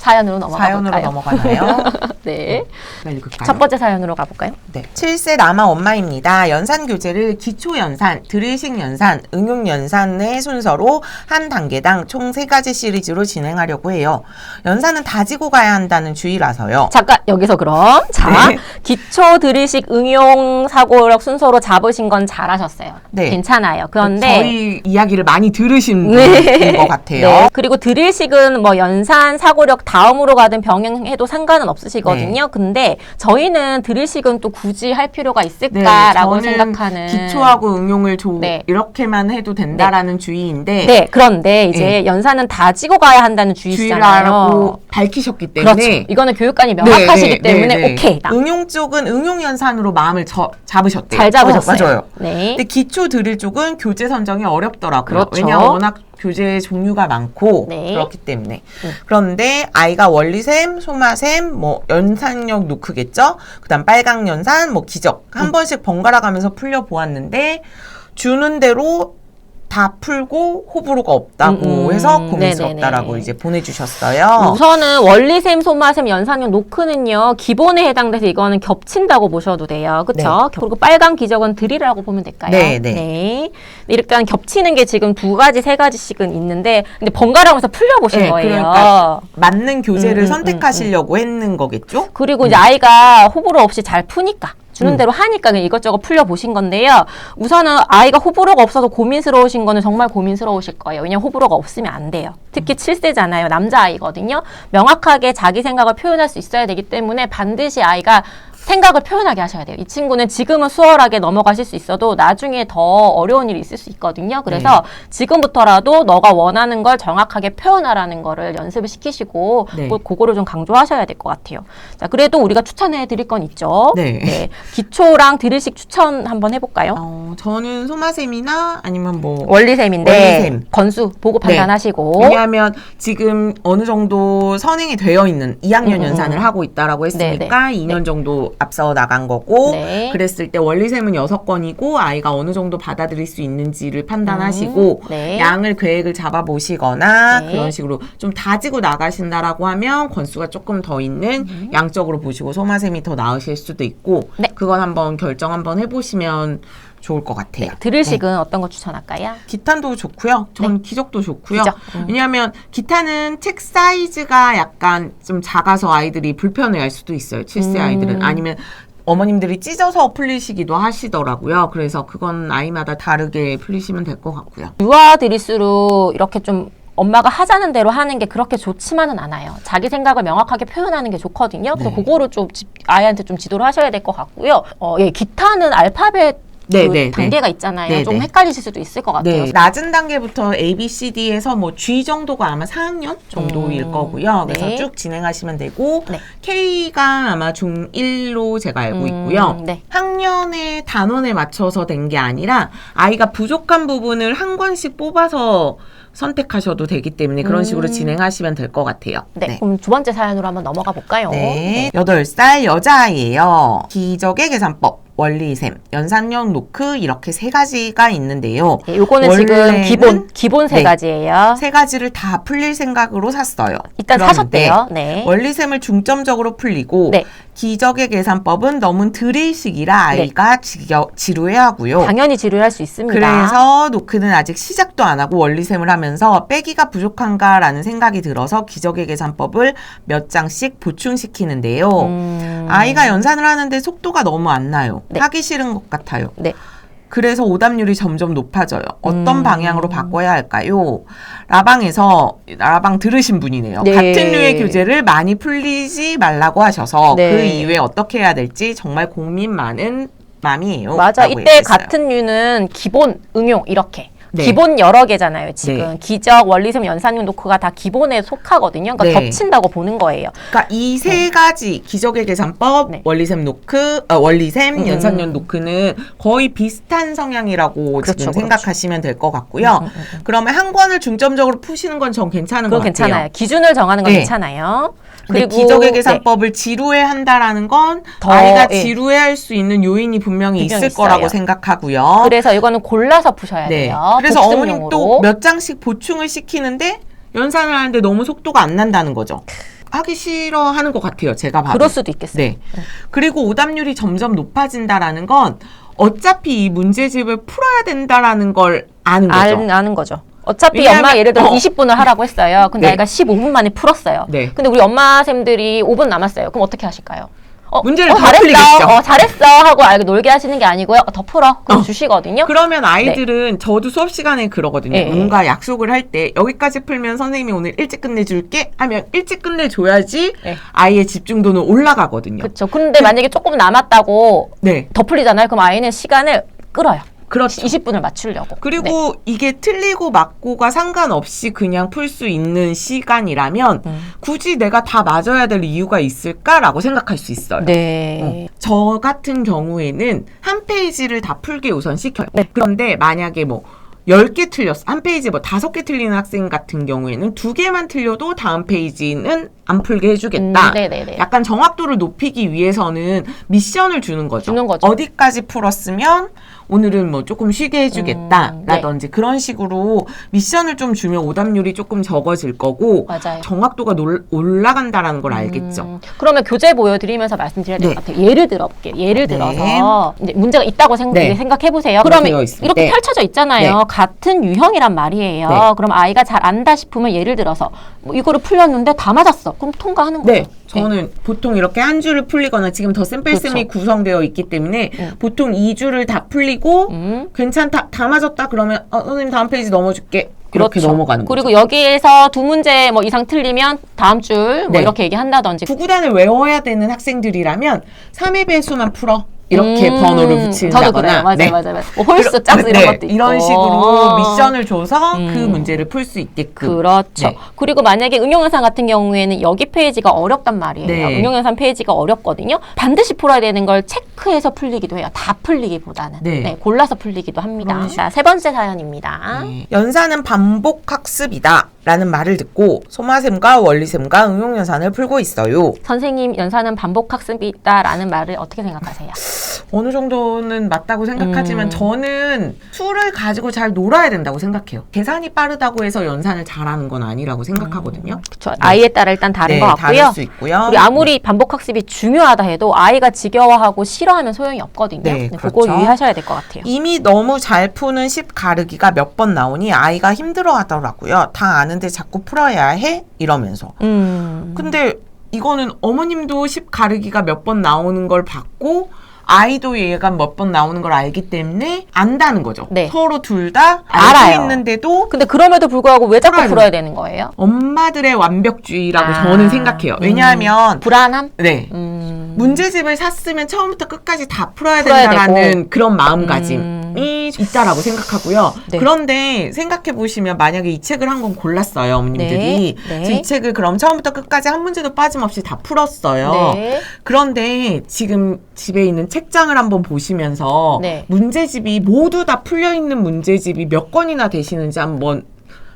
사연으로 넘어가 사연으로 볼까요? 넘어가나요? 네. 나 읽을까요? 첫 번째 사연으로 가볼까요? 네. 7세 남아 엄마입니다. 연산 교재를 기초 연산, 드릴식 연산, 응용 연산의 순서로 한 단계당 총 세 가지 시리즈로 진행하려고 해요. 연산은 다지고 가야 한다는 주의라서요. 잠깐 여기서 그럼 자 네. 기초 드리식 응용 사고력 순서로 잡으신 건 잘하셨어요. 네. 괜찮아요. 그런데 저희 이야기를 많이 들으신 네. 분인 것 같아요. 네. 그리고 드릴식은 뭐 연산 사고력 다음으로 가든 병행해도 상관은 없으시거든요. 근데 저희는 드릴식은 또 굳이 할 필요가 있을까라고 네, 저는 생각하는 기초하고 응용을 조, 네. 이렇게만 해도 된다라는 주의인데 네, 그런데 이제 연산은 다지고 가야 한다는 주의시잖아요. 주의라고 밝히셨기 때문에 그렇죠. 이거는 교육관이 명확하시기 네, 네, 때문에 네, 네. 오케이. 나 응용 쪽은 응용 연산으로 마음을 저, 잡으셨대요. 잘 잡으셨어요. 어, 맞아요. 네. 근데 기초 드릴 쪽은 교재 선정이 어렵더라고요. 그렇죠. 왜냐하면 워낙 교재 종류가 많고 네. 그렇기 때문에. 음. 그런데 아이가 원리셈, 소마셈, 뭐 연산력 노크겠죠. 그다음 빨강 연산, 뭐 기적 한 음. 번씩 번갈아 가면서 풀려 보았는데 주는 대로 다 풀고 호불호가 없다고 음, 음. 해서 고민스럽다라고 네네네. 이제 보내주셨어요. 우선은 원리셈, 소마셈, 연산형 노크는요 기본에 해당돼서 이거는 겹친다고 보셔도 돼요, 그렇죠? 그리고 빨간 기적은 드리라고 보면 될까요? 네, 네. 일단 겹치는 게 지금 두 가지, 세 가지씩은 있는데 근데 번갈아가면서 풀려보신 네, 거예요. 그러니까 맞는 교재를 음, 음, 선택하시려고 했는 거겠죠? 그리고 이제 아이가 호불호 없이 잘 푸니까 음. 주는 대로 하니까 그냥 이것저것 풀려 보신 건데요. 우선은 아이가 호불호가 없어서 고민스러우신 거는 정말 고민스러우실 거예요. 왜냐면 호불호가 없으면 안 돼요. 특히 7세잖아요. 남자 아이거든요. 명확하게 자기 생각을 표현할 수 있어야 되기 때문에 반드시 아이가 생각을 표현하게 하셔야 돼요. 이 친구는 지금은 수월하게 넘어가실 수 있어도 나중에 더 어려운 일이 있을 수 있거든요. 그래서 지금부터라도 너가 원하는 걸 정확하게 표현하라는 거를 연습을 시키시고 네. 그- 그거를 좀 강조하셔야 될 것 같아요. 자, 그래도 우리가 추천해 드릴 건 있죠. 네. 기초랑 드릴식 추천 한번 해볼까요? 어, 저는 소마셈이나 아니면 뭐 원리셈인데 원리셈. 건수 보고 네. 판단하시고 왜냐하면 지금 어느 정도 선행이 되어 있는 2학년 음, 음, 연산을 음. 하고 있다라고 했으니까 2년 정도 앞서 나간 거고 네. 그랬을 때 원리셈은 6건이고 아이가 어느 정도 받아들일 수 있는지를 판단하시고 음, 네. 양을 계획을 잡아 보시거나 네. 그런 식으로 좀 다지고 나가신다라고 하면 건수가 조금 더 있는 양적으로 보시고 소마셈이 더 나으실 수도 있고 네. 그건 한번 결정 한번 해보시면 좋을 것 같아요. 드릴식은 어떤 거 추천할까요? 기탄도 좋고요. 전 기적도 좋고요. 기적. 음. 왜냐하면 기타는 책 사이즈가 약간 좀 작아서 아이들이 불편해할 수도 있어요. 7세 음. 아이들은 아니면 어머님들이 찢어서 풀리시기도 하시더라고요. 그래서 그건 아이마다 다르게 풀리시면 될 것 같고요. 유아 드릴수록 이렇게 좀 엄마가 하자는 대로 하는 게 그렇게 좋지만은 않아요. 자기 생각을 명확하게 표현하는 게 좋거든요. 그래서 네. 그거를 좀 지- 아이한테 좀 지도를 하셔야 될 것 같고요. 어, 예, 기타는 알파벳 네, 그 네, 네. 단계가 있잖아요. 네, 좀 네. 헷갈리실 수도 있을 것 같아요. 네, 낮은 단계부터 A, B, C, D에서 뭐 G 정도가 아마 4학년 정도일 음, 거고요. 그래서 네. 쭉 진행하시면 되고 네. K가 아마 중1로 제가 알고 음, 있고요. 네. 학년의 단원에 맞춰서 된 게 아니라 아이가 부족한 부분을 한 권씩 뽑아서 선택하셔도 되기 때문에 그런 식으로 음. 진행하시면 될 것 같아요. 네, 그럼 두 번째 사연으로 한번 넘어가 볼까요? 네. 8살 여자아이예요. 기적의 계산법, 원리셈, 연산형 노크 이렇게 세 가지가 있는데요. 네, 요거는 지금 원래는 기본 기본 세 네. 가지예요. 세 가지를 다 풀릴 생각으로 샀어요. 일단 그런데 사셨대요. 네. 원리셈을 중점적으로 풀리고 네. 기적의 계산법은 너무 드릴식이라 아이가 지겨, 지루해하고요. 당연히 지루할 수 있습니다. 그래서 노크는 아직 시작도 안 하고 원리셈을 하면서 빼기가 부족한가라는 생각이 들어서 기적의 계산법을 몇 장씩 보충시키는데요. 음, 아이가 연산을 하는데 속도가 너무 안 나요. 네. 하기 싫은 것 같아요. 네. 그래서 오답률이 점점 높아져요. 어떤 음. 방향으로 바꿔야 할까요? 라방에서 라방 들으신 분이네요. 네. 같은 류의 교재를 많이 풀리지 말라고 하셔서 네. 그 이후에 어떻게 해야 될지 정말 고민 많은 맘이에요. 맞아. 이때. 같은 류는 기본, 응용 이렇게. 네. 기본 여러 개잖아요. 지금 네. 기적, 원리셈, 연산용 노크가 다 기본에 속하거든요. 그러니까 네. 겹친다고 보는 거예요. 그러니까 이 세 가지 기적의 계산법, 네. 원리셈 노크, 어, 원리셈, 음. 연산년 노크는 거의 비슷한 성향이라고 그렇죠, 지금 그렇죠. 생각하시면 될 것 같고요. 음, 음, 음. 그러면 한 권을 중점적으로 푸시는 건 전 괜찮은 것 같아요. 괜찮아요. 기준을 정하는 건 네. 괜찮아요. 그리고 기적의 네. 계산법을 지루해 한다라는 건 더, 아이가 예. 지루해 할 수 있는 요인이 분명히 분명히 있을 거라고 있어요. 생각하고요. 그래서 이거는 골라서 푸셔야 네. 돼요. 그래서 어머님 복습용으로. 또 몇 장씩 보충을 시키는데 연산을 하는데 너무 속도가 안 난다는 거죠. 하기 싫어하는 것 같아요. 제가 봐도. 그럴 수도 있겠어요. 네. 그리고 오답률이 점점 높아진다라는 건 어차피 이 문제집을 풀어야 된다라는 걸 아는 거죠. 알, 아는 거죠. 어차피 왜냐하면- 엄마 예를 들어 어. 20분을 하라고 했어요. 근데 네. 아이가 15분 만에 풀었어요. 네. 근데 우리 엄마 쌤들이 5분 남았어요. 그럼 어떻게 하실까요? 어, 문제를 어, 더 잘했어. 풀리겠죠. 어, 잘했어 하고 아이가 놀게 하시는 게 아니고요. 어, 더 풀어. 그럼 어. 주시거든요. 그러면 아이들은 저도 수업 시간에 그러거든요. 네. 뭔가 약속을 할 때 여기까지 풀면 선생님이 오늘 일찍 끝내줄게 하면 일찍 끝내줘야지 네. 아이의 집중도는 올라가거든요. 그렇죠. 근데 만약에 조금 남았다고 네. 더 풀리잖아요. 그럼 아이는 시간을 끌어요. 그렇죠. 20분을 맞추려고. 그리고 네. 이게 틀리고 맞고가 상관없이 그냥 풀 수 있는 시간이라면 음. 굳이 내가 다 맞아야 될 이유가 있을까라고 생각할 수 있어요. 네. 어, 저 같은 경우에는 한 페이지를 다 풀게 우선 시켜요. 네. 그런데 만약에 뭐 10개 틀렸어. 한 페이지 뭐 5개 틀리는 학생 같은 경우에는 두 개만 틀려도 다음 페이지는 안 풀게 해주겠다. 음, 네네네. 약간 정확도를 높이기 위해서는 미션을 주는 거죠. 주는 거죠. 어디까지 풀었으면 오늘은 뭐 조금 쉬게 해주겠다. 음, 네. 라든지 그런 식으로 미션을 좀 주면 오답률이 조금 적어질 거고 맞아요. 정확도가 놀- 올라간다라는 걸 알겠죠. 음, 그러면 교재 보여드리면서 말씀드려야 될 네. 것 같아요. 예를 들어 볼게요. 예를 네. 들어서 이제 문제가 있다고 생각, 네. 생각해 보세요. 그러면 이렇게 때. 펼쳐져 있잖아요. 네. 같은 유형이란 말이에요. 네. 그럼 아이가 잘 안다 싶으면 예를 들어서 뭐 이거를 풀렸는데 다 맞았어. 그럼 통과하는 거죠. 네, 저는 보통 이렇게 한 줄을 풀리거나 지금 더 샘플쌤이 그렇죠. 구성되어 있기 때문에 음. 보통 이 줄을 다 풀리고 음. 괜찮다, 다 맞았다 그러면 어, 선생님 다음 페이지 넘어줄게 이렇게 그렇죠. 넘어가는 거죠. 그리고 여기에서 두 문제 뭐 이상 틀리면 다음 줄 뭐 네. 이렇게 얘기한다든지 구구단을 외워야 되는 학생들이라면 3의 배수만 풀어 이렇게 음, 번호를 붙인다거나. 맞아요, 네. 맞아요, 맞아요. 뭐 홀수, 그러- 짝수 이런 네, 것도 있고. 이런 식으로 어. 미션을 줘서 그 음. 문제를 풀 수 있게끔 그렇죠. 네. 그리고 만약에 응용현상 같은 경우에는 여기 페이지가 어렵단 말이에요. 네. 응용현상 페이지가 어렵거든요. 반드시 풀어야 되는 걸 체크해서 풀리기도 해요. 다 풀리기보다는. 네. 골라서 풀리기도 합니다. 자, 세 번째 사연입니다. 네. 연산은 반복 학습이다 라는 말을 듣고 소마샘과 원리샘과 응용연산을 풀고 있어요. 선생님, 연산은 반복 학습이다라는 말을 어떻게 생각하세요? 어느 정도는 맞다고 생각하지만 음. 저는 툴을 가지고 잘 놀아야 된다고 생각해요. 계산이 빠르다고 해서 연산을 잘하는 건 아니라고 생각하거든요. 그렇죠. 아이에 따라 일단 다른 네, 것 다를 같고요. 수 있고요. 우리 아무리 반복 학습이 중요하다 해도 아이가 지겨워하고 싫어하면 소용이 없거든요. 네, 그거 그렇죠. 유의하셔야 될 것 같아요. 이미 너무 잘 푸는 10 가르기가 몇 번 나오니 아이가 힘들어 하더라고요. 다 아는데 자꾸 풀어야 해? 이러면서. 음. 근데 이거는 어머님도 10 가르기가 몇 번 나오는 걸 봤고 아이도 얘가 몇 번 나오는 걸 알기 때문에 안다는 거죠. 네. 서로 둘 다 알아요. 알고 있는데도 근데 그럼에도 불구하고 왜 자꾸 풀어야 되는 거예요? 엄마들의 완벽주의라고 아. 저는 생각해요. 왜냐하면 불안함? 네. 음. 문제집을 샀으면 처음부터 끝까지 다 풀어야 풀어야 된다라는 되고. 그런 마음가짐이 음. 있다라고 생각하고요. 네. 그런데 생각해 보시면 만약에 이 책을 한 권 골랐어요, 어머님들이. 네. 네. 이 책을 그럼 처음부터 끝까지 한 문제도 빠짐없이 다 풀었어요. 네. 그런데 지금 집에 있는 책장을 한번 보시면서 네. 문제집이 모두 다 풀려 있는 문제집이 몇 권이나 되시는지 한번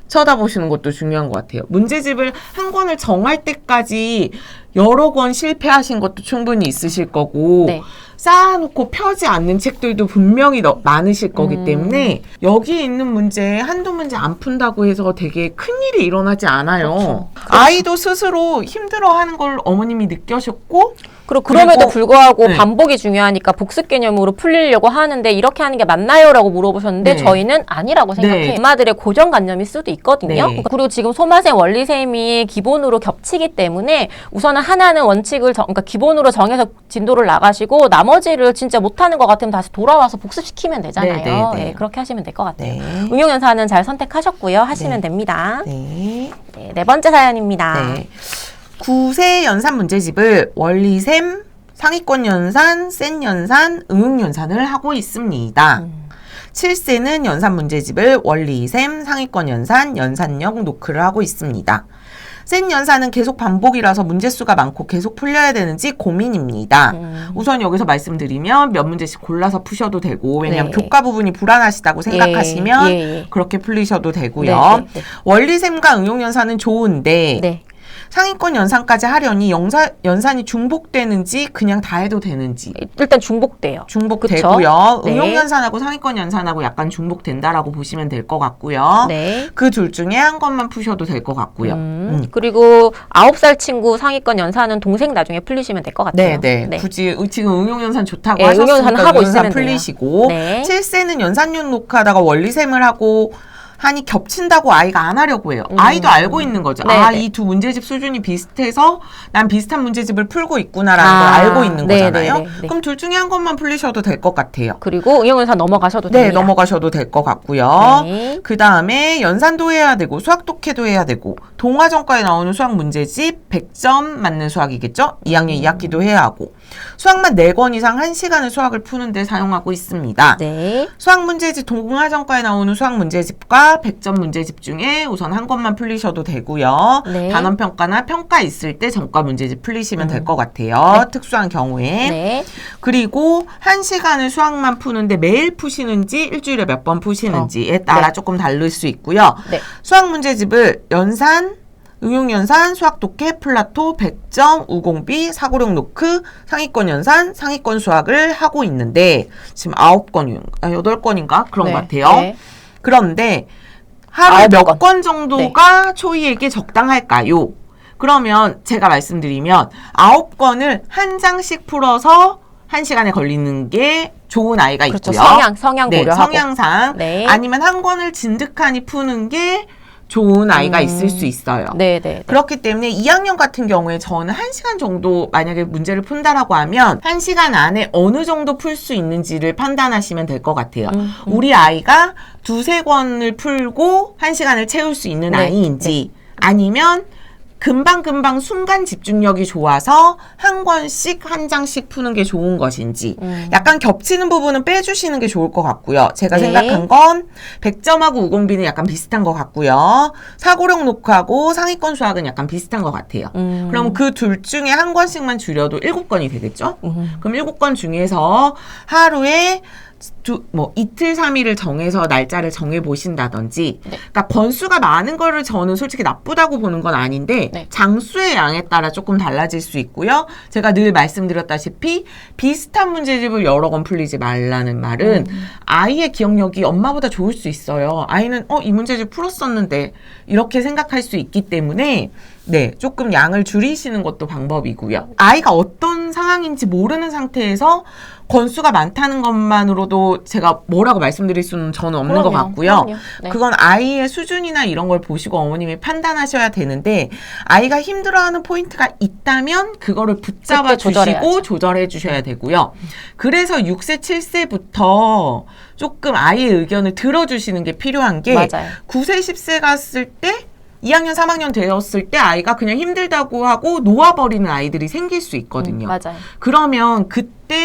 쳐다보시는 것도 중요한 것 같아요. 문제집을 한 권을 정할 때까지 여러 권 실패하신 것도 충분히 있으실 거고 네. 쌓아놓고 펴지 않는 책들도 분명히 너- 많으실 거기 음. 때문에 여기 있는 문제 한두 문제 안 푼다고 해서 되게 큰일이 일어나지 않아요. 그렇죠. 아이도 스스로 힘들어하는 걸 어머님이 느껴셨고 그리고 그럼에도 그리고- 불구하고 네. 반복이 중요하니까 복습 개념으로 풀리려고 하는데 이렇게 하는 게 맞나요?라고 물어보셨는데 네. 저희는 아니라고 생각해요. 네. 엄마들의 고정관념일 수도 있거든요. 네. 그러니까 그리고 지금 소마셈 원리셈이 기본으로 겹치기 때문에 우선은 하나는 원칙을 정, 그러니까 기본으로 정해서 진도를 나가시고 나머지를 진짜 못하는 것 같으면 다시 돌아와서 복습시키면 되잖아요. 네, 네, 네. 네, 그렇게 하시면 될 것 같아요. 네. 응용연사는 잘 선택하셨고요. 하시면 네. 됩니다. 네. 네, 네 번째 사연입니다. 네. 구세 연산 문제집을 원리셈, 상위권 연산, 센 연산, 응용 연산을 하고 있습니다. 음. 7세는 연산 문제집을 원리셈, 상위권 연산, 연산력 노크를 하고 있습니다. 센 연산은 계속 반복이라서 문제수가 많고 계속 풀려야 되는지 고민입니다. 음. 우선 여기서 말씀드리면 몇 문제씩 골라서 푸셔도 되고 왜냐하면 네. 교과 부분이 불안하시다고 생각하시면 예, 예, 예. 그렇게 풀리셔도 되고요. 네, 네, 네. 원리셈과 응용 연산은 좋은데 네. 상위권 연산까지 하려니 영사, 연산이 중복되는지 그냥 다 해도 되는지 일단 중복돼요. 중복되고요. 네. 응용 연산하고 상위권 연산하고 약간 중복된다라고 보시면 될 것 같고요. 네. 그 둘 중에 한 것만 푸셔도 될 것 같고요. 음, 음. 그리고 아홉 살 친구 상위권 연산은 동생 나중에 풀리시면 될 것 같아요. 네, 네. 굳이 의- 지금 응용 연산 좋다고 네, 하셨으니까 응용 연산 하고 응용 연산 있으면 돼요. 풀리시고 네. 7세는 연산용 녹화하다가 원리셈을 하고 하니 겹친다고 아이가 안 하려고 해요. 음. 아이도 알고 있는 거죠. 네, 아, 네. 이두 문제집 수준이 비슷해서 난 비슷한 문제집을 풀고 있구나라는 아, 걸 알고 있는 네, 거잖아요. 네, 네, 네. 그럼 둘 중에 한 것만 풀리셔도 될 것 같아요. 그리고 응용 연산 넘어가셔도 네, 됩니다. 넘어가셔도 될 것 같고요. 네. 그 다음에 연산도 해야 되고 수학 독해도 해야 되고 동화전과에 나오는 수학 문제집 100점 맞는 수학이겠죠? 2학년 2학기도 해야 하고 수학만 4권 이상 1시간을 수학을 푸는데 사용하고 있습니다. 네. 수학 문제집 동화전과에 나오는 수학 문제집과 100점 문제집 중에 우선 한 것만 풀리셔도 되고요. 네. 단원 평가나 평가 있을 때 전과 문제집 풀리시면 될것 같아요. 특수한 경우에. 네. 그리고 한 시간을 수학만 푸는데 매일 푸시는지 일주일에 몇 번 푸시는지에 따라 네. 조금 다를 수 있고요. 네. 수학 문제집을 연산, 응용연산, 수학독해, 플라토, 100점, 우공비, 사고력 노크, 상위권 연산, 상위권 수학을 하고 있는데 지금 9건인가, 아, 8건인가? 그런 네. 것 같아요. 네. 그런데 하루에 몇 건. 건 정도가 초이에게 적당할까요? 그러면 제가 말씀드리면 아홉 건을 한 장씩 풀어서 한 시간에 걸리는 게 좋은 아이가 그렇죠. 있고요. 성향, 성향 네, 고려하고. 성향상 네. 아니면 한 권을 진득하니 푸는 게 좋은 아이가 음. 있을 수 있어요. 네, 네. 네. 그렇기 때문에 2학년 같은 경우에 저는 1시간 정도 만약에 문제를 푼다라고 하면 1시간 안에 어느 정도 풀 수 있는지를 판단하시면 될 것 같아요. 음, 우리 아이가 두세 권을 풀고 1시간을 채울 수 있는 네, 아이인지 아니면 금방금방 순간 집중력이 좋아서 한 권씩 한 장씩 푸는 게 좋은 것인지 음. 약간 겹치는 부분은 빼주시는 게 좋을 것 같고요. 제가 네. 생각한 건 100점하고 우공비는 약간 비슷한 것 같고요. 사고력 노크하고 상위권 수학은 약간 비슷한 것 같아요. 음. 그럼 그 둘 중에 한 권씩만 줄여도 일곱 건이 되겠죠? 음. 그럼 일곱 건 중에서 하루에 두, 뭐 이틀 삼일을 정해서 날짜를 정해 보신다든지 네. 그러니까 번수가 많은 거를 저는 솔직히 나쁘다고 보는 건 아닌데 네. 장수의 양에 따라 조금 달라질 수 있고요. 제가 늘 말씀드렸다시피 비슷한 문제집을 여러 권 풀리지 말라는 말은 음. 아이의 기억력이 엄마보다 좋을 수 있어요. 아이는 어 이 문제집 풀었었는데 이렇게 생각할 수 있기 때문에 네, 조금 양을 줄이시는 것도 방법이고요. 아이가 어떤 상황인지 모르는 상태에서 건수가 많다는 것만으로도 제가 뭐라고 말씀드릴 수는 저는 없는 것 그럼요, 같고요. 그럼요. 네. 그건 아이의 수준이나 이런 걸 보시고 어머님이 판단하셔야 되는데 아이가 힘들어하는 포인트가 있다면 그거를 붙잡아 주시고. 조절해 주셔야 되고요. 그래서 6세, 7세부터 조금 아이의 의견을 들어주시는 게 필요한 게 맞아요. 9세, 10세 갔을 때 2학년, 3학년 되었을 때 아이가 그냥 힘들다고 하고 놓아버리는 아이들이 생길 수 있거든요. 음, 맞아요. 그러면 그때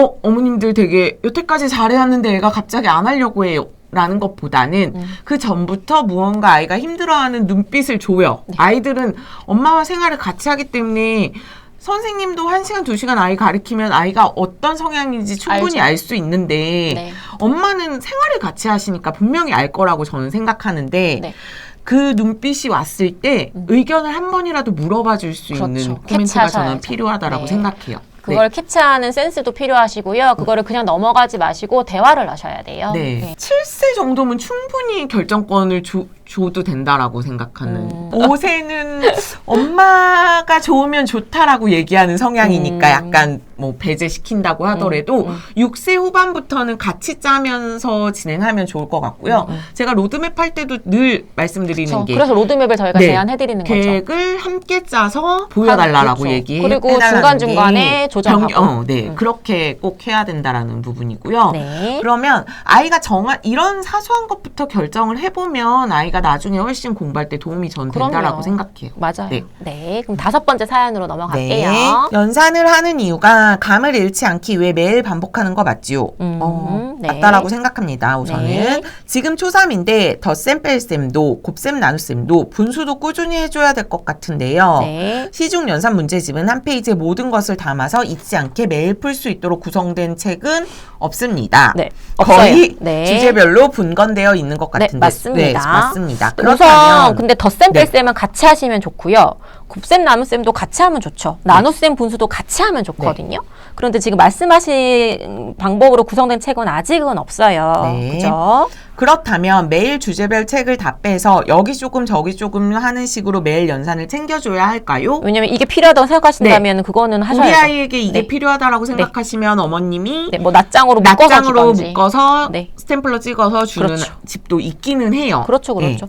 어 어머님들 되게 여태까지 잘해왔는데 애가 갑자기 안 하려고 해요. 라는 것보다는 음. 그 전부터 무언가 아이가 힘들어하는 눈빛을 줘요. 네. 아이들은 엄마와 생활을 같이 하기 때문에 선생님도 한시간두시간 아이 가르치면 아이가 어떤 성향인지 충분히. 알 수 있는데 네. 엄마는 생활을 같이 하시니까 분명히 알 거라고 저는 생각하는데 네. 그 눈빛이 왔을 때 의견을 한 번이라도 물어봐 줄수 그렇죠. 있는 코멘트가 저는 캐치하셔야죠. 필요하다라고 네. 생각해요. 그걸 캡처하는 센스도 필요하시고요. 그거를 그냥 넘어가지 마시고 대화를 하셔야 돼요. 네. 7세 정도면 충분히 결정권을 줘, 줘도 된다라고 생각하는. 음. 5세는 엄마가 좋으면 좋다라고 얘기하는 성향이니까 음. 약간 뭐 배제시킨다고 하더라도 음, 6세 후반부터는 같이 짜면서 진행하면 좋을 것 같고요. 제가 로드맵 할 때도 늘 말씀드리는 그렇죠. 게 그래서 로드맵을 저희가 네. 제안해드리는 거죠. 계획을 함께 짜서 보여달라라고 그렇죠. 얘기해 그리고 중간 중간에 조정하고. 어, 네, 음. 그렇게 꼭 해야 된다라는 부분이고요. 네. 그러면 아이가 정한 이런 사소한 것부터 결정을 해보면 아이가 나중에 훨씬 공부할 때 도움이 전 그럼요. 된다라고 생각해요. 맞아요. 네. 네. 그럼 다섯 번째 사연으로 넘어갈게요. 네. 연산을 하는 이유가 감을 잃지 않기 위해 매일 반복하는 거 맞지요? 음, 어, 네. 맞다라고 생각합니다. 우선은 네. 지금 초3인데 덧셈 뺄셈도 곱셈 나눗셈도 분수도 꾸준히 해줘야 될 것 같은데요. 네. 시중 연산 문제집은 한 페이지에 모든 것을 담아서 잊지 않게 매일 풀 수 있도록 구성된 책은 없습니다. 네. 거의 없어요. 네. 주제별로 분건되어 있는 것 네, 같은데 맞습니다. 네, 맞습니다. 합니다. 우선 그렇다면 근데 덧셈 네. 뺄셈은 같이 하시면 좋고요. 곱셈 나눗셈도 같이 하면 좋죠. 나눗셈 분수도 같이 하면 좋거든요. 그런데 지금 말씀하신 방법으로 구성된 책은 아직은 없어요. 네. 그죠? 그렇다면 매일 주제별 책을 다 빼서 여기 조금 저기 조금 하는 식으로 매일 연산을 챙겨줘야 할까요? 왜냐면 이게 필요하다고 생각하신다면 그거는 우리 하셔야죠. 아이에게 이게 네. 필요하다라고 생각하시면 어머님이 네, 뭐 묶어서 낱장으로 주던지. 묶어서 네. 스탬플러 찍어서 주는 그렇죠. 집도 있기는 해요. 그렇죠, 네. 그렇죠.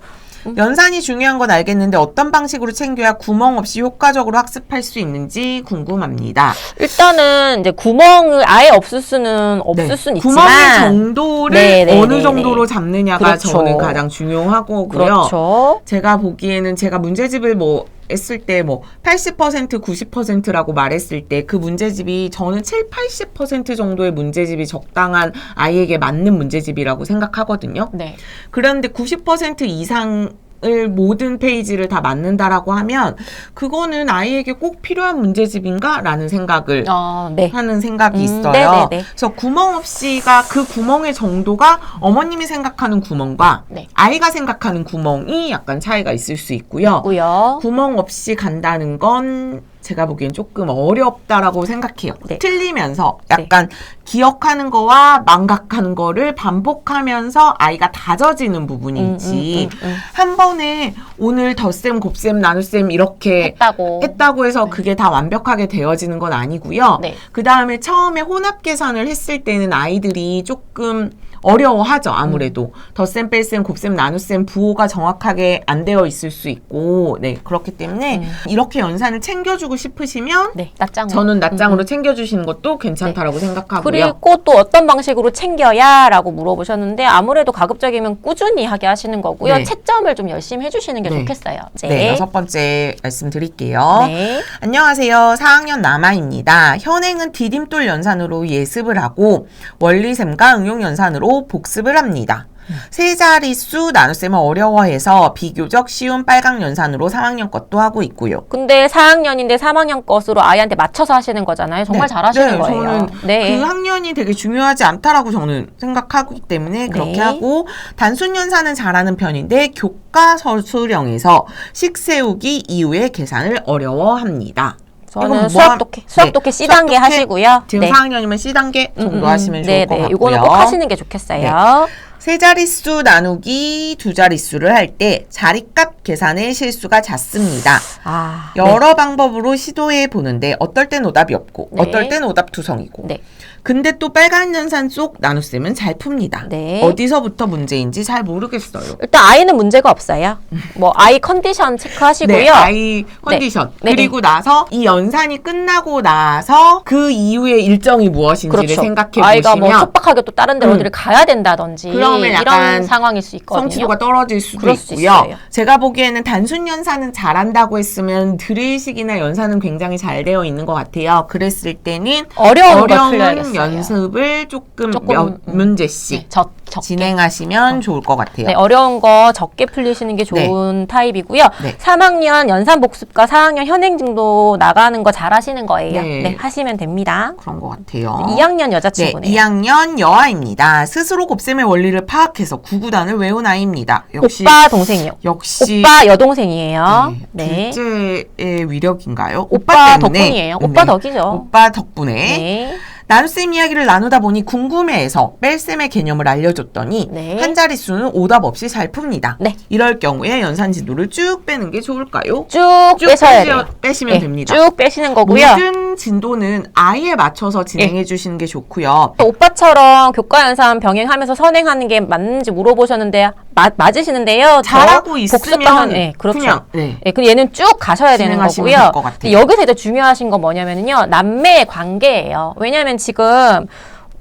연산이 중요한 건 알겠는데 어떤 방식으로 챙겨야 구멍 없이 효과적으로 학습할 수 있는지 궁금합니다. 일단은 이제 구멍을 아예 없을 수는 없을 네. 수는 구멍의 있지만 정도를 네, 네, 어느 네, 정도로 네. 잡느냐가 그렇죠. 저는 가장 중요하고요. 그렇죠. 제가 보기에는 제가 문제집을 뭐 했을 때 뭐 80% 90%라고 말했을 때 그 문제집이 저는 7, 80% 정도의 문제집이 적당한 아이에게 맞는 문제집이라고 생각하거든요. 네. 그런데 90% 이상 을 모든 페이지를 다 맞는다라고 하면 그거는 아이에게 꼭 필요한 문제집인가라는 생각을 어, 네. 하는 생각이 음, 있어요. 네네네. 그래서 구멍 없이가 그 구멍의 정도가 어머님이 생각하는 구멍과 네. 아이가 생각하는 구멍이 약간 차이가 있을 수 있고요. 고요. 구멍 없이 간다는 건 제가 보기엔 조금 어렵다라고 생각해요. 네. 틀리면서 약간 기억하는 거와 망각하는 거를 반복하면서 아이가 다져지는 부분이지. 음, 음, 음, 음. 한 번에 오늘 덧셈, 곱셈, 나눗셈 이렇게 했다고. 했다고 해서 그게 다 완벽하게 되어지는 건 아니고요. 네. 그 다음에 처음에 혼합 계산을 했을 때는 아이들이 조금 어려워하죠. 아무래도 덧셈, 뺄셈, 곱셈, 나눗셈 부호가 정확하게 안 되어 있을 수 있고, 네 그렇기 때문에 음. 이렇게 연산을 챙겨주고 싶으시면 네, 낱장으로. 저는 낱장으로 음, 챙겨주시는 것도 괜찮다라고 음. 생각하고요. 그리고 또 어떤 방식으로 챙겨야라고 물어보셨는데 아무래도 가급적이면 꾸준히 하게 하시는 거고요. 네. 채점을 좀 열심히 해주시는 게 네. 좋겠어요. 네, 여섯 번째 말씀드릴게요. 네. 안녕하세요. 4학년 남아입니다. 현행은 디딤돌 연산으로 예습을 하고 원리셈과 응용 연산으로 복습을 합니다. 세 자릿수 나눗셈을 어려워해서 비교적 쉬운 빨강 연산으로 3학년 것도 하고 있고요. 근데 4학년인데 3학년 것으로 아이한테 맞춰서 하시는 거잖아요. 정말 네, 잘하시는 네, 거예요. 네. 그 학년이 되게 중요하지 않다라고 저는 생각하기 때문에 그렇게 네. 하고 단순 연산은 잘하는 편인데 교과서술형에서 식 세우기 이후의 계산을 어려워합니다. 저는 뭐 수학 함- 독해, 수학 네, 독해 C 수학 단계 하시고요. 지금 네. 4학년이면 C 단계 정도 음, 음, 하시면 좋을 네, 것 네. 같고요. 이거는 꼭 하시는 게 좋겠어요. 세 자릿수 나누기 두 자릿수를 할 때 자리값 계산의 실수가 잦습니다. 아, 여러 방법으로 시도해 보는데 어떨 땐 오답이 없고 네. 어떨 땐 오답 투성이고 네. 근데 또 빨간 연산 속 나눗셈은 잘 풉니다. 네. 어디서부터 문제인지 잘 모르겠어요. 일단 아이는 문제가 없어요. 뭐 아이 컨디션 체크하시고요. 네, 아이 컨디션 네. 그리고 나서 이 연산이 끝나고 나서 그 이후의 일정이 무엇인지를 생각해 그렇죠. 아이가 뭐 보시면 촉박하게 또 다른 데 음. 어디를 가야 된다든지 그러면 약간 이런 상황일 수 있거든요. 성취도가 떨어질 수도 그럴 수 있고요. 있어요. 제가 보기에는 단순 연산은 잘한다고 했으면 드릴식이나 연산은 굉장히 잘 되어 있는 것 같아요. 그랬을 때는 어려운 걸 풀려야겠어요. 연습을 조금, 조금, 몇 음, 문제씩 네, 적, 적게. 진행하시면 좋을 것 같아요. 네, 어려운 거 적게 풀리시는 게 좋은 타입이고요. 네. 3학년 연산 복습과 4학년 현행 증도 나가는 거 잘 하시는 거예요. 네. 네, 하시면 됩니다. 그런 것 같아요. 2학년 네, 여자친구네요. 2학년 여아입니다. 스스로 곱셈의 원리를 파악해서 구구단을 외운 아이입니다. 역시 오빠 동생이요. 역시 오빠 여동생이에요. 네, 네. 둘째의 위력인가요? 오빠 때문에. 덕분이에요. 오빠 덕이죠. 오빠 덕분에 네. 나눗셈 이야기를 나누다 보니 궁금해해서 뺄셈의 개념을 알려줬더니 네. 한 자릿수는 오답 없이 잘 풉니다. 네. 이럴 경우에 연산 진도를 쭉 빼는 게 좋을까요? 쭉, 쭉 빼셔야 돼요. 빼시면 네, 됩니다. 쭉 빼시는 거고요. 모든 진도는 아이에 맞춰서 진행해 주시는 게 좋고요. 또 오빠처럼 교과 연산 병행하면서 선행하는 게 맞는지 물어보셨는데 맞, 맞으시는데요. 저 잘하고 있으면 복습하면 네, 그렇죠. 그냥 네. 네, 그 얘는 쭉 가셔야 되는 거고요. 여기서 이제 중요하신 건 뭐냐면요. 남매의 관계예요. 왜냐하면 지금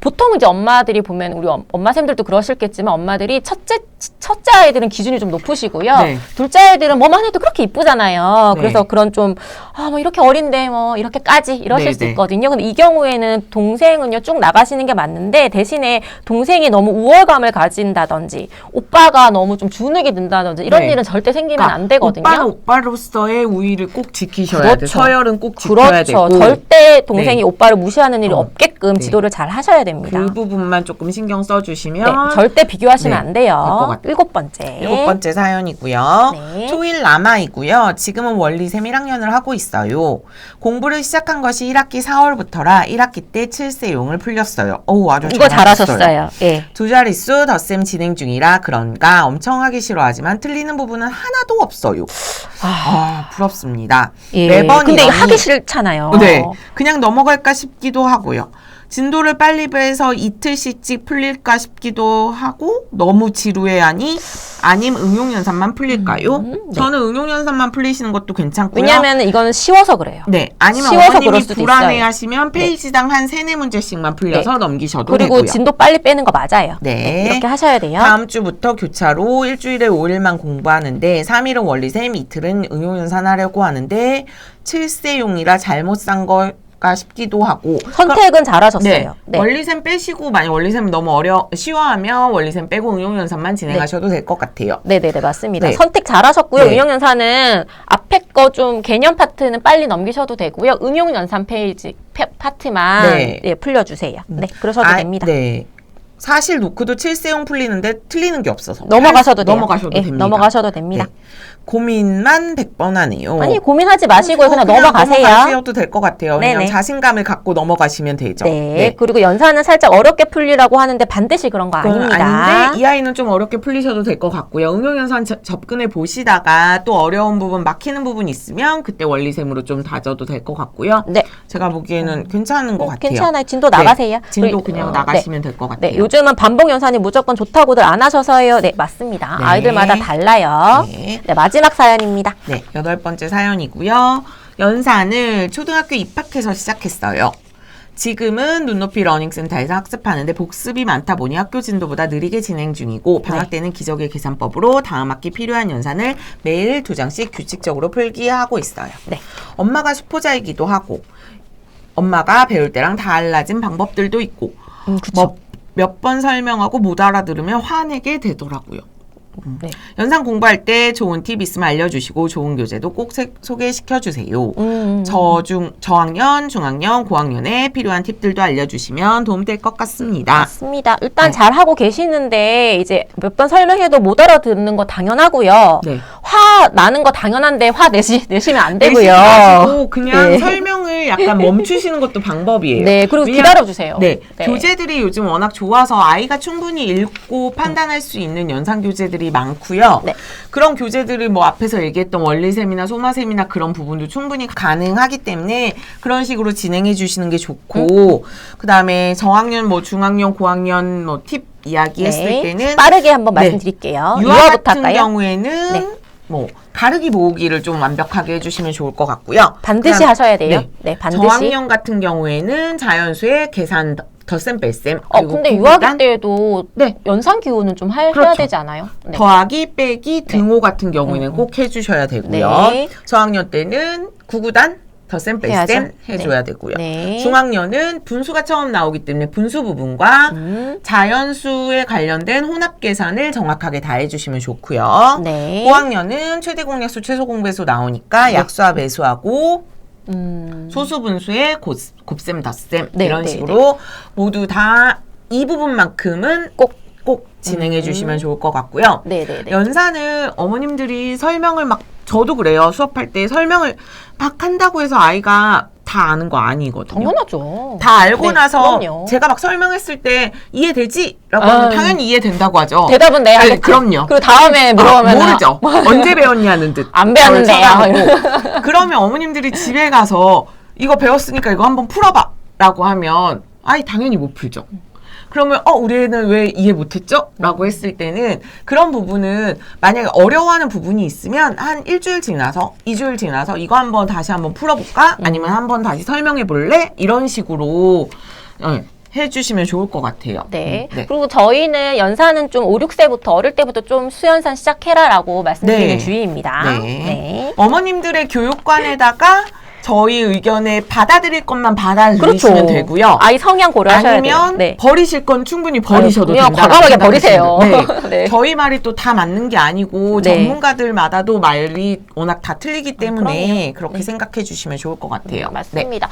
보통 이제 엄마들이 보면 우리 엄- 엄마 쌤들도 그러실겠지만 엄마들이 첫째 첫째 아이들은 기준이 좀 높으시고요. 네. 둘째 아이들은 뭐만 해도 그렇게 이쁘잖아요. 네. 그래서 그런 좀 아 뭐 이렇게 어린데 뭐 이렇게까지 이러실 네, 수 네. 있거든요. 근데 이 경우에는 동생은요 쭉 나가시는 게 맞는데 대신에 동생이 너무 우월감을 가진다든지 오빠가 너무 좀 주눅이 든다든지 이런 네. 일은 절대 생기면 그러니까 안 되거든요. 오빠는 오빠로서의 우위를 꼭 지키셔야 그렇죠. 돼요. 서열은 꼭 지켜야 그렇죠. 되고. 절대 동생이 네. 오빠를 무시하는 일이 어. 없게끔 네. 지도를 잘 하셔야 됩니다. 그 부분만 조금 신경 써주시면 네, 절대 비교하시면 네, 안 돼요. 일곱 번째. 일곱 번째 사연이고요. 네. 초일 남아이고요. 지금은 원리샘 1학년을 하고 있어요. 공부를 시작한 것이 1학기 4월부터라 1학기 때 7세용을 풀렸어요. 어우, 아주 이거 잘하셨어요. 잘하셨어요. 예. 두 자릿수 덧셈 진행 중이라 그런가 엄청 하기 싫어하지만 틀리는 부분은 하나도 없어요. 아, 부럽습니다. 예. 매번 근데 이러니- 하기 싫잖아요. 네. 그냥 넘어갈까 싶기도 하고요. 진도를 빨리 배서 이틀씩 풀릴까 싶기도 하고 너무 지루해하니 아님 응용연산만 풀릴까요? 음, 네. 저는 응용연산만 풀리시는 것도 괜찮고요. 왜냐하면 이거는 쉬워서 그래요. 네, 아니면 어머님이 불안해하시면 페이지당 한 세네 문제씩만 풀려서 넘기셔도 그리고 되고요. 진도 빨리 빼는 거 맞아요. 네. 이렇게 하셔야 돼요. 다음 주부터 교차로 일주일에 5일만 공부하는데 3일은 원리샘, 이틀은 응용연산 하려고 하는데 7세용이라 잘못 산 걸까 싶기도 하고 선택은 잘하셨어요. 네. 네. 원리샘 빼시고 만약 원리샘 너무 어려 쉬워하면 원리샘 빼고 응용연산만 진행하셔도 될 것 같아요. 네네네 맞습니다. 네. 선택 잘하셨고요. 네. 응용연산은 앞에 거 좀 개념 파트는 빨리 넘기셔도 되고요. 응용연산 페이지 페- 파트만 네. 네, 풀려주세요. 네 그러셔도 아, 됩니다. 네. 사실 노크도 7세용 풀리는데 틀리는 게 없어서 넘어가셔도 돼요. 넘어가셔도 예, 됩니다. 넘어가셔도 됩니다. 네. 고민만 100번 하네요. 아니 고민하지 마시고 그냥, 그냥 넘어가세요. 넘어가셔도 될 것 같아요. 그냥 네네. 자신감을 갖고 넘어가시면 되죠. 네. 그리고 연산은 살짝 어렵게 풀리라고 하는데 반드시 그런 거 아닙니다. 아닌데 이 아이는 좀 어렵게 풀리셔도 될 것 같고요. 응용연산 저- 접근해 보시다가 또 어려운 부분 막히는 부분 있으면 그때 원리샘으로 좀 다져도 될 것 같고요. 네. 제가 보기에는 괜찮은 것 어, 같아요. 괜찮아요. 진도 네. 나가세요. 진도 그리고, 그냥 어, 나가시면 될것 같아요. 네, 요즘은 반복 연산이 무조건 좋다고들 안 하셔서요. 네, 맞습니다. 네. 아이들마다 달라요. 네. 네, 마지막 사연입니다. 네, 여덟 번째 사연이고요. 연산을 초등학교 입학해서 시작했어요. 지금은 눈높이 러닝센터에서 학습하는데 복습이 많다 보니 학교 진도보다 느리게 진행 중이고 방학 네. 때는 기적의 계산법으로 다음 학기 필요한 연산을 매일 두 장씩 규칙적으로 풀기하고 있어요. 네. 엄마가 수포자이기도 하고 엄마가 배울 때랑 달라진 방법들도 있고 음, 그쵸. 몇 번 설명하고 못 알아들으면 화내게 되더라고요. 네. 연산 공부할 때 좋은 팁 있으면 알려주시고 좋은 교재도 꼭 세- 소개시켜 주세요. 음, 저중 저학년, 중학년, 고학년에 필요한 팁들도 알려주시면 도움될 것 같습니다. 맞습니다. 일단 네. 잘 하고 계시는데 이제 몇 번 설명해도 못 알아듣는 거 당연하고요. 네. 화 나는 거 당연한데 화 내시 내시면 안 되고요. 그냥 네. 설명을 약간 멈추시는 것도 방법이에요. 네, 그리고 기다려 주세요. 네, 교재들이 요즘 워낙 좋아서 아이가 충분히 읽고 판단할 수 있는 연산 교재들이 많고요. 네. 그런 교재들을 뭐 앞에서 얘기했던 원리셈이나 소마셈이나 그런 부분도 충분히 가능하기 때문에 그런 식으로 진행해 주시는 게 좋고 그다음에 저학년 뭐 중학년 고학년 뭐 팁 이야기했을 네. 때는 빠르게 한번 네. 말씀드릴게요. 유아 유아부터 같은 할까요? 경우에는 네. 뭐 가르기 모으기를 좀 완벽하게 해주시면 좋을 것 같고요. 반드시 그다음- 하셔야 돼요. 네. 네, 반드시. 저학년 같은 경우에는 자연수의 계산 더- 덧셈 뺄셈 어, 그리고 근데 유아기 때에도 네. 연산 기호는 좀 할- 해야 그렇죠. 되지 않아요? 네. 더하기 빼기 등호 같은 경우에는 음, 음. 꼭 해주셔야 되고요. 네. 저학년 때는 구구단 덧셈 해야죠. 뺄셈 해줘야 되고요. 네. 중학년은 분수가 처음 나오기 때문에 분수 부분과 음, 자연수에 관련된 혼합 계산을 정확하게 다 해주시면 좋고요. 네. 고학년은 최대 공약수, 최소 공배수 나오니까 약수와 배수하고 음, 소수 분수의 곱, 곱셈, 덧셈 네, 이런 네, 식으로 모두 다 이 부분만큼은 꼭 꼭 진행해 음. 주시면 좋을 것 같고요. 네 네 네. 연산을 어머님들이 설명을 막 저도 그래요. 수업할 때 설명을 막 한다고 해서 아이가 다 아는 거 아니거든요. 당연하죠. 다 알고 네, 나서 그럼요. 제가 막 설명했을 때 이해되지? 라고 아, 하면 당연히 이해된다고 하죠. 대답은 네, 네. 그럼요. 그리고 다음에 물어보면 아, 모르죠. 언제 배웠냐는 듯. 안 배웠는데요. 저를 쳐다보고. 그러면 어머님들이 집에 가서 이거 배웠으니까 이거 한번 풀어봐. 라고 하면 아이 당연히 못 풀죠. 그러면 어 우리 애는 왜 이해 못했죠? 라고 했을 때는 그런 부분은 만약에 어려워하는 부분이 있으면 한 일주일 지나서 이주일 지나서 이거 한번 다시 한번 풀어볼까? 음. 아니면 한번 다시 설명해 볼래? 이런 식으로 예, 해주시면 좋을 것 같아요. 네. 음, 네. 그리고 저희는 연산은 좀 5, 6세부터 어릴 때부터 좀 수연산 시작해라라고 말씀드리는 네. 주의입니다. 네. 네. 어머님들의 교육관에다가 저희 의견에 받아들일 것만 그렇죠. 받아들이시면 되고요. 아이 성향 고려하셔야 아니면 돼요. 네. 버리실 건 충분히 버리셔도 그냥 된다. 과감하게 버리세요. 네. 네. 저희 말이 또 다 맞는 게 아니고 네. 전문가들마다도 말이 워낙 다 틀리기 때문에 그럼요. 그렇게 네. 생각해 주시면 좋을 것 같아요. 맞습니다.